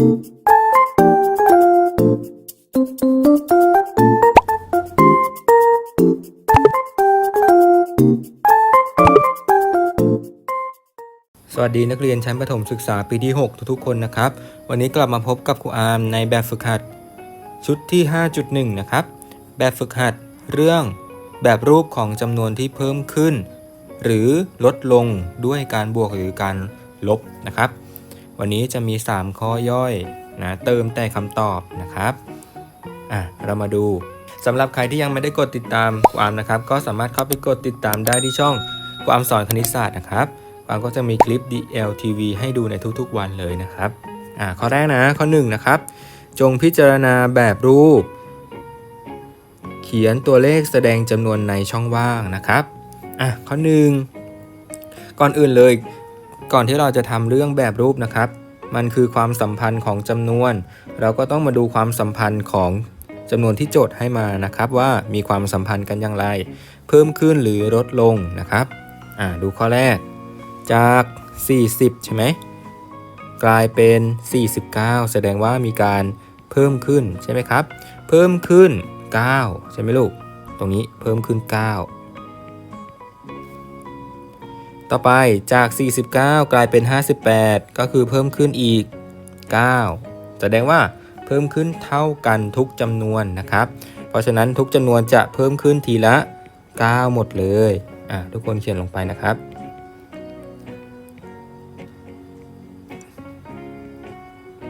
สวัสดีนักเรียนชั้นประถมศึกษาปีที่ 6 ทุกๆคนนะครับ วันนี้กลับมาพบกับครูอาร์มในแบบฝึกหัด ชุดที่ 5.1 นะครับ แบบฝึกหัดเรื่องแบบรูปของจำนวนที่เพิ่มขึ้น หรือลดลงด้วยการบวกหรือการลบนะครับ วันนี้จะมี 3 ข้อย่อยนะเติมแต่คำตอบนะครับอะเรามาดูสำหรับใครที่ยังไม่ได้กดติดตามครูอามนะครับ ก็สามารถเข้าไปกดติดตามได้ที่ช่องครูอามสอนคณิตศาสตร์นะครับปางก็จะมีคลิป DLTV ให้ดูในทุกๆวันเลยนะครับอ่าข้อแรกนะข้อ1นงนะครับ จงพิจารณาแบบรูป เขียนตัวเลขแสดงจำนวนในช่องว่างนะครับอะข้อ 1 ก่อนอื่นเลย ก่อนที่เราจะทำเรื่องแบบรูปนะครับ มันคือความสัมพันธ์ของจำนวน เราก็ต้องมาดูความสัมพันธ์ของจำนวนที่โจทย์ให้มานะครับ ว่ามีความสัมพันธ์กันอย่างไร เพิ่มขึ้นหรือลดลงนะครับอ่าดูข้อแรก จาก 40 ใช่ไหมกลายเป็น 49 แสดงว่ามีการเพิ่มขึ้นใช่ไหมครับ เพิ่มขึ้น 9 ใช่ไหมลูก ตรงนี้เพิ่มขึ้น 9 ต่อไปจาก 49 กลายเป็น 58 ก็คือเพิ่มขึ้นอีก 9 แสดงว่าเพิ่มขึ้นเท่ากันทุกจำนวนนะครับ เพราะฉะนั้นทุกจำนวนจะเพิ่มขึ้นทีละ 9 หมดเลยอะทุกคนเขียนลงไปนะครับ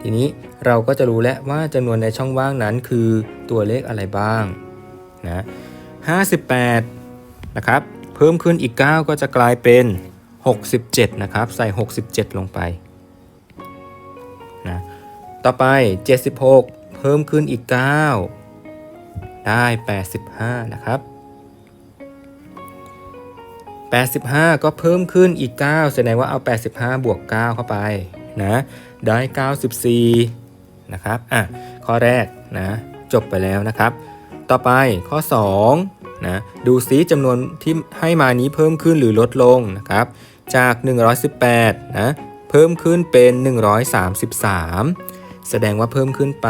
ทีนี้เราก็จะรู้แล้วว่าจำนวนในช่องว่างนั้นคือตัวเลขอะไรบ้างนะ58 นะครับ เพิ่มขึ้นอีก 9 ก็จะกลายเป็น 67 นะครับ ใส่ 67 ลงไปนะต่อไป 76 เพิ่มขึ้นอีก 9 ได้ 85 นะครับ 85 ก็เพิ่มขึ้นอีก 9 แสดงว่าเอา 85 บวก 9 เข้าไปนะได้ 94 นะครับ อะ ข้อแรกนะ จบไปแล้วนะครับ ต่อไปข้อ 2 นะดูซิจำนวนที่ให้มานี้เพิ่มขึ้นหรือลดลงนะครับจาก 118นะเพิ่มขึ้นเป็น 133 แสดงว่าเพิ่มขึ้นไป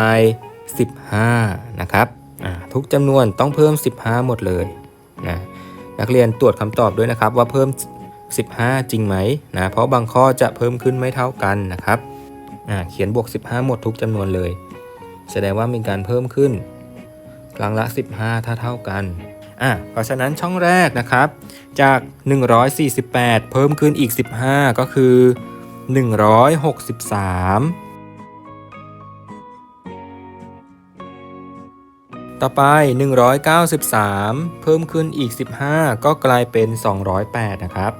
15 นะครับทุกจำนวนต้องเพิ่ม 15 หมดเลยนะนักเรียนตรวจคำตอบด้วยนะครับว่าเพิ่ม 15 จริงไหมนะเพราะบางข้อจะเพิ่มขึ้นไม่เท่ากันนะครับเขียนบวก 15 หมดทุกจำนวนเลย แสดงว่ามีการเพิ่มขึ้น ครั้งละ 15 ถ้าเท่ากัน อะเพราะฉะนั้นช่องแรกนะครับ จาก 148 เพิ่มขึ้นอีก 15 ก็คือ 163ต่อไป 193 เพิ่มขึ้นอีก 15 ก็กลายเป็น 208 นะครับ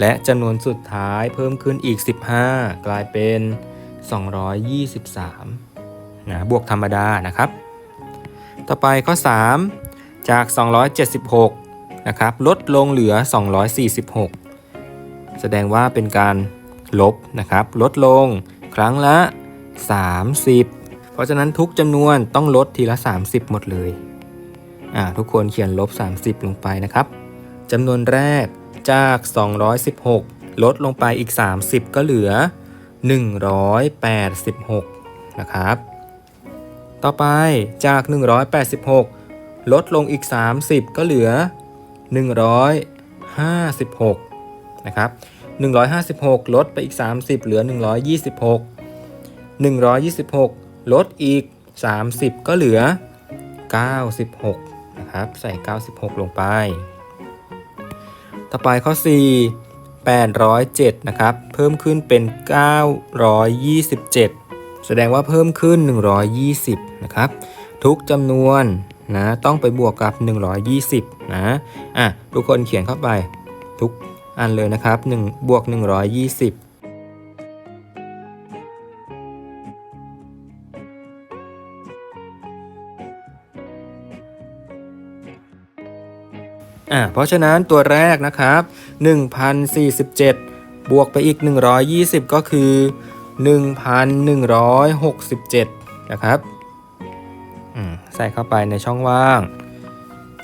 และจำนวนสุดท้ายเพิ่มขึ้นอีก 15 กลายเป็น 223 นะ บวกธรรมดานะครับ ต่อไปข้อ 3 จาก 276 นะครับ ลดลงเหลือ 246 แสดงว่าเป็นการลบนะครับ ลดลงครั้งละ 30 เพราะฉะนั้นทุกจำนวนต้องลดทีละ 30 หมดเลย อ่า ทุกคนเขียนลบ 30 ลงไปนะครับจำนวนแรกจาก 216 ลดลงไปอีก 30 ก็เหลือ 186 นะครับ ต่อไปจาก 186 ลดลงอีก 30 ก็เหลือ 156 นะครับ 156 ลดไปอีก 30 เหลือ 126 126 ลดอีก 30 ก็เหลือ 96 นะครับ ใส่ 96 ลงไป ต่อไปข้อ 4 807 นะครับ เพิ่มขึ้นเป็น 927 แสดงว่าเพิ่มขึ้น 120 นะครับ ทุกจำนวนนะต้องไปบวกกับ 120 นะอะทุกคนเขียนเข้าไปทุกอันเลยนะครับ1บวก 120อ่าเพราะฉะนั้นตัวแรกนะครับ 1,047 บวกไปอีก 120 ก็คือ 1,167 นะครับใส่เข้าไปในช่องว่าง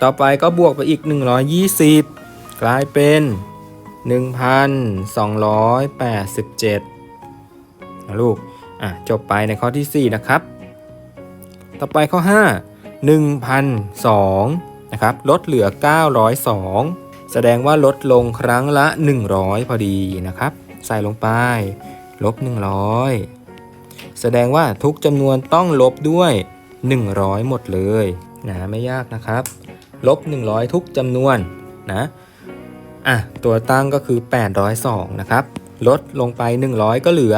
ต่อไปก็บวกไปอีก 120 กลายเป็น 1,287นะลูกอะจบไปในข้อที่ 4 นะครับ ต่อไปข้อ 5 1,002นะครับลดเหลือ 902 แสดงว่าลดลงครั้งละ 100 พอดีนะครับ ใส่ลงไป ลบ 100 แสดงว่าทุกจำนวนต้องลบด้วย 100 หมดเลยนะไม่ยากนะครับ ลบ 100 ทุกจำนวนนะอะตัวตั้งก็คือ 802 นะครับ ลดลงไป 100 ก็เหลือ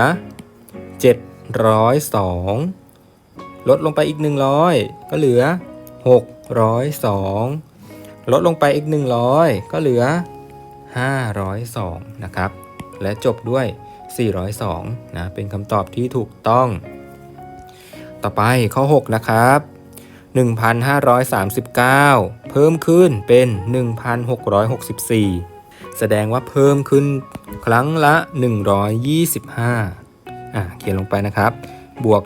702 ลดลงไปอีก 100 ก็เหลือ 602 ลดลงไปอีก 100 ก็เหลือ 502 นะครับ และจบด้วย 402นะเป็นคำตอบที่ถูกต้อง ต่อไปข้อ 6 นะครับ 1,539 เพิ่มขึ้นเป็น 1,664 แสดงว่าเพิ่มขึ้นครั้งละ 125อะเขียนลงไปนะครับ บวก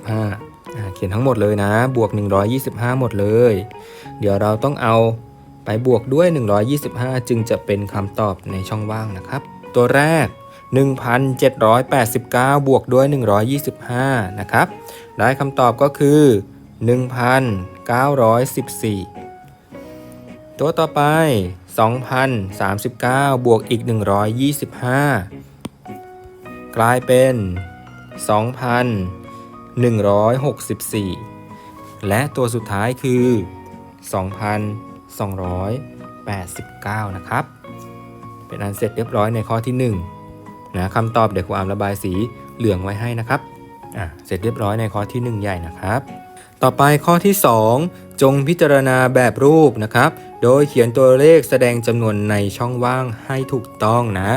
125อะเขียนทั้งหมดเลยนะ บวก 125 หมดเลย เดี๋ยวเราต้องเอาไปบวกด้วย 125 จึงจะเป็นคำตอบในช่องว่างนะครับ ตัวแรก 1,789 บวกด้วย 125 นะครับ ได้คำตอบก็คือ 1,914 ตัวต่อไป 2,039 บวกอีก 125 กลายเป็น 2,164 และตัวสุดท้ายคือ 2,289 นะครับ เป็นอันเสร็จเรียบร้อยในข้อที่ 1 นะคำตอบเดี๋ยวครูอามระบายสีเหลืองไว้ให้นะครับอะเสร็จเรียบร้อยในข้อที่ 1 ใหญ่นะครับ ต่อไปข้อที่ 2 จงพิจารณาแบบรูปนะครับ โดยเขียนตัวเลขแสดงจำนวนในช่องว่างให้ถูกต้องนะ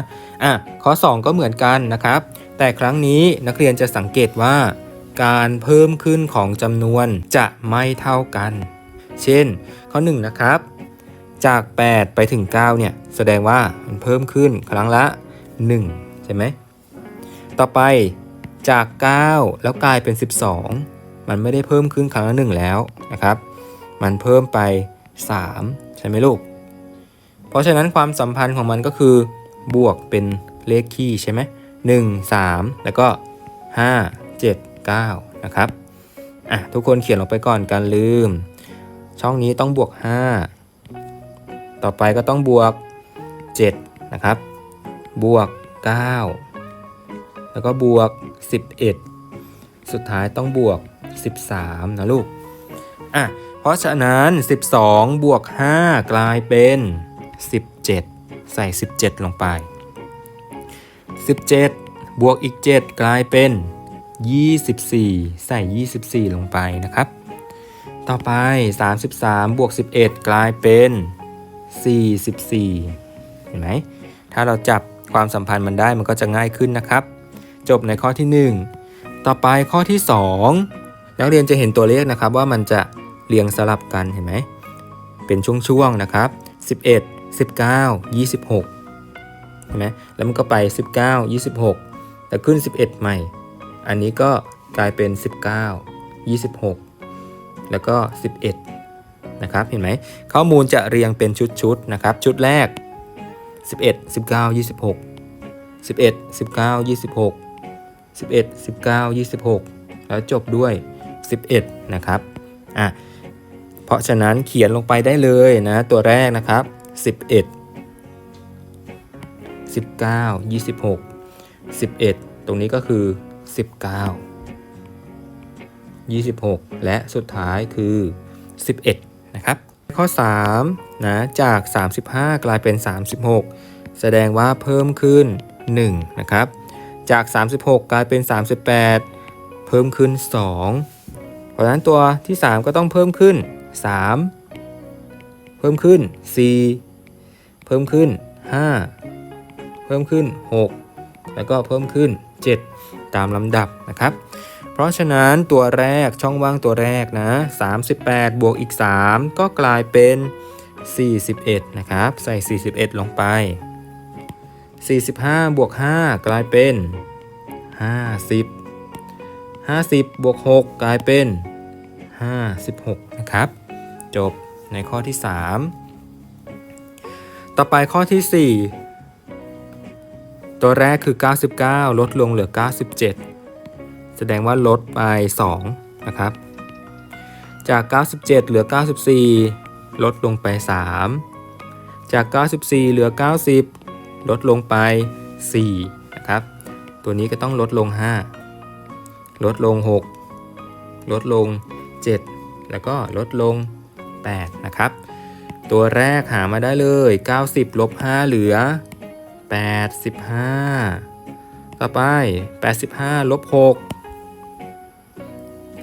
อะข้อ 2 ก็เหมือนกันนะครับ แต่ครั้งนี้นักเรียนจะสังเกตว่า การเพิ่มขึ้นของจำนวนจะไม่เท่ากัน เช่น ข้อ 1 นะครับ จาก 8 ไปถึง 9 เนี่ยแสดงว่ามันเพิ่มขึ้นครั้งละ 1 ใช่ไหมต่อไปจาก 9 แล้วกลายเป็น 12 มันไม่ได้เพิ่มขึ้นครั้งละ1แล้วนะครับ มันเพิ่มไป 3 ใช่ไหมลูก เพราะฉะนั้นความสัมพันธ์ของมันก็คือบวกเป็นเลขคี่ใช่ไหม1 3แล้วก็ 5 7 9 นะครับอะทุกคนเขียนลงไปก่อนการลืม ช่องนี้ต้องบวก 5 ต่อไปก็ต้องบวก 7 นะครับ บวก 9 แล้วก็บวก 11 สุดท้ายต้องบวก 13 นะลูก อะ เพราะฉะนั้น 12 บวก 5 กลายเป็น 17 ใส่ 17 ลงไป 17 บวกอีก 7 กลายเป็น 24 ใส่ 24 ลงไปนะครับต่อไป 33 บวก 11 กลายเป็น 44 เห็นไหม ถ้าเราจับ ความสัมพันธ์มันได้มันก็จะง่ายขึ้นนะครับ จบในข้อที่ 1 ต่อไปข้อที่ 2 นักเรียนจะเห็นตัวเลขนะครับว่ามันจะเรียงสลับกันเห็นไหมเป็นช่วงๆนะครับ 11 19 26เห็นไหมแล้วมันก็ไป 19 26 แต่ขึ้น 11 ใหม่ อันนี้ก็กลายเป็น 19 26 แล้วก็ 11 นะครับ เห็นไหมข้อมูลจะเรียงเป็นชุดๆนะครับ ชุดแรก 11 19 26 11 19 26 11 19 26 แล้วจบด้วย 11 นะครับอะเพราะฉะนั้นเขียนลงไปได้เลยนะตัวแรกนะครับ 11 19 26 11 ตรงนี้ก็คือ 19 26 และสุดท้ายคือ 11 ข้อ3นะจาก 35 กลายเป็น 36 แสดงว่าเพิ่มขึ้น1นะครับจาก 36 กลายเป็น 38 เพิ่มขึ้น 2 เพราะฉะนั้นตัวที่ 3 ก็ต้องเพิ่มขึ้น 3 เพิ่มขึ้น 4 เพิ่มขึ้น 5 เพิ่มขึ้น 6 แล้วก็เพิ่มขึ้น 7 ตามลำดับนะครับ เพราะฉะนั้นตัวแรกช่องว่างตัวแรกนะ 38 บวกอีก 3 ก็กลายเป็น 41 นะครับ ใส่ 41 ลงไป 45 บวก 5 กลายเป็น 50 50 บวก 6 กลายเป็น 56 นะครับ จบในข้อที่ 3 ต่อไปข้อที่ 4 ตัวแรกคือ 99 ลดลงเหลือ 97 แสดงว่าลดไป 2 นะครับ จาก 97 เหลือ 94 ลดลงไป 3 จาก 94 เหลือ 90 ลดลงไป 4 นะครับ ตัวนี้ก็ต้องลดลง 5 ลดลง 6 ลดลง 7 แล้วก็ลดลง 8 นะครับ ตัวแรกหามาได้เลย 90 ลบ 5 เหลือ 85 ต่อไป 85 ลบ 6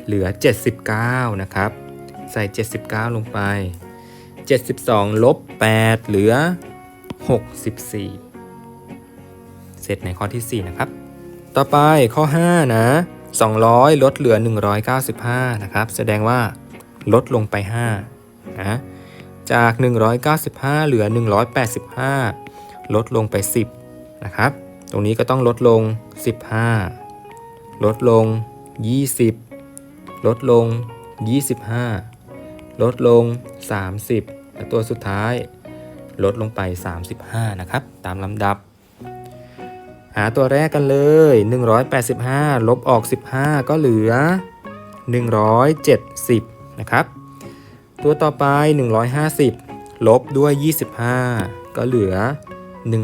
เหลือ 79 นะครับ ใส่ 79 ลงไป 72 ลบ 8 เหลือ 64 เสร็จในข้อที่ 4 นะครับ ต่อไปข้อ 5 นะ 200 ลดเหลือ 195 นะครับ แสดงว่าลดลงไป 5 นะ จาก 195 เหลือ 185 ลดลงไป 10 นะครับ ตรงนี้ก็ต้องลดลง 15 ลดลง 20 ลดลง 25 ลดลง 30 และตัวสุดท้าย ลดลงไป 35 นะครับ ตามลำดับ หาตัวแรกกันเลย 185 ลบออก 15 ก็เหลือ 170 นะครับ ตัวต่อไป 150 ลบด้วย 25 ก็เหลือ 125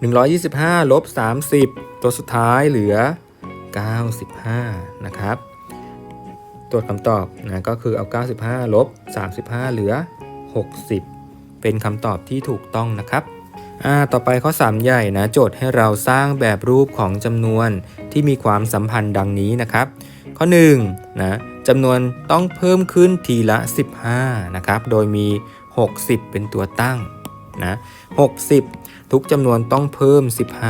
125 ลบ 30 ตัวสุดท้ายเหลือ 95 นะครับตรวจคำตอบนะก็คือเอา 95 ลบ 35 เหลือ 60 เป็นคำตอบที่ถูกต้องนะครับต่อไปข้อ 3 ใหญ่นะโจทย์ให้เราสร้างแบบรูปของจำนวนที่มีความสัมพันธ์ดังนี้นะครับ ข้อ1นะจำนวนต้องเพิ่มขึ้นทีละ 15 นะครับ โดยมี 60 เป็นตัวตั้งนะ60 ทุกจำนวนต้องเพิ่ม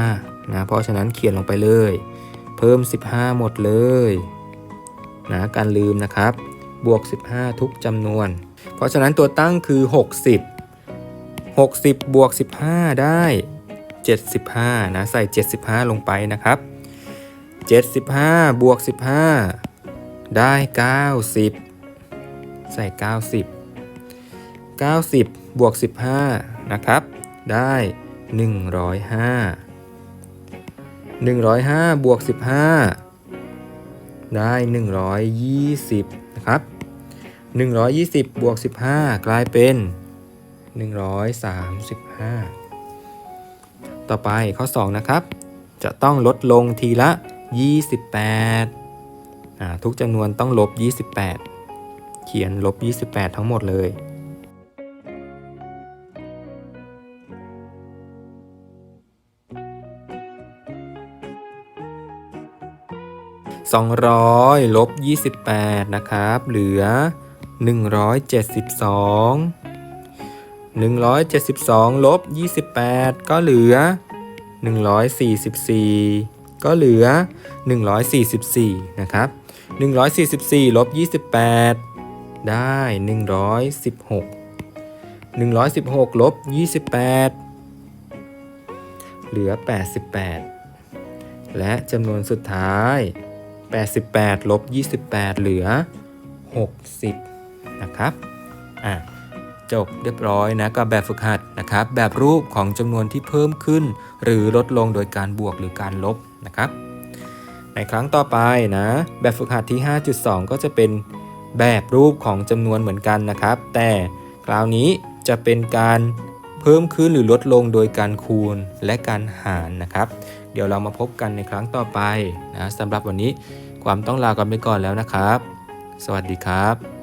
15นะเพราะฉะนั้นเขียนลงไปเลย เพิ่ม 15 หมดเลยนะการลืมนะครับ บวก 15 ทุกจำนวน เพราะฉะนั้นตัวตั้งคือ 60 60 บวก 15 ได้ 75 นะ ใส่ 75 ลงไปนะครับ 75 บวก 15 ได้ 90 ใส่ 90 90 บวก 15 นะครับ ได้ 105 105บวก15 ได้ 120 นะครับ 120บวก15 กลายเป็น 135 ต่อไปข้อ 2 นะครับ จะต้องลดลงทีละ 28 ทุกจำนวนต้องลบ 28 เขียนลบ 28 ทั้งหมดเลย 200ลบ28 นะครับ เหลือ 172 172ลบ28 ก็เหลือ 144 ก็เหลือ 144 นะครับ 144ลบ28 ได้ 116 116ลบ28 เหลือ 88 และจำนวนสุดท้าย 88ลบ28 เหลือ 60 นะครับอะจบเรียบร้อยนะกับแบบฝึกหัดนะครับ แบบรูปของจำนวนที่เพิ่มขึ้น หรือลดลงโดยการบวกหรือการลบนะครับ ในครั้งต่อไปนะ แบบฝึกหัดที่ 5.2 ก็จะเป็นแบบรูปของจำนวนเหมือนกันนะครับ แต่คราวนี้จะเป็นการเพิ่มขึ้นหรือลดลงโดยการคูณและการหารนะครับ เดี๋ยวเรามาพบกันในครั้งต่อไปนะสำหรับวันนี้ ความต้องลากันไปก่อนแล้วนะครับ สวัสดีครับ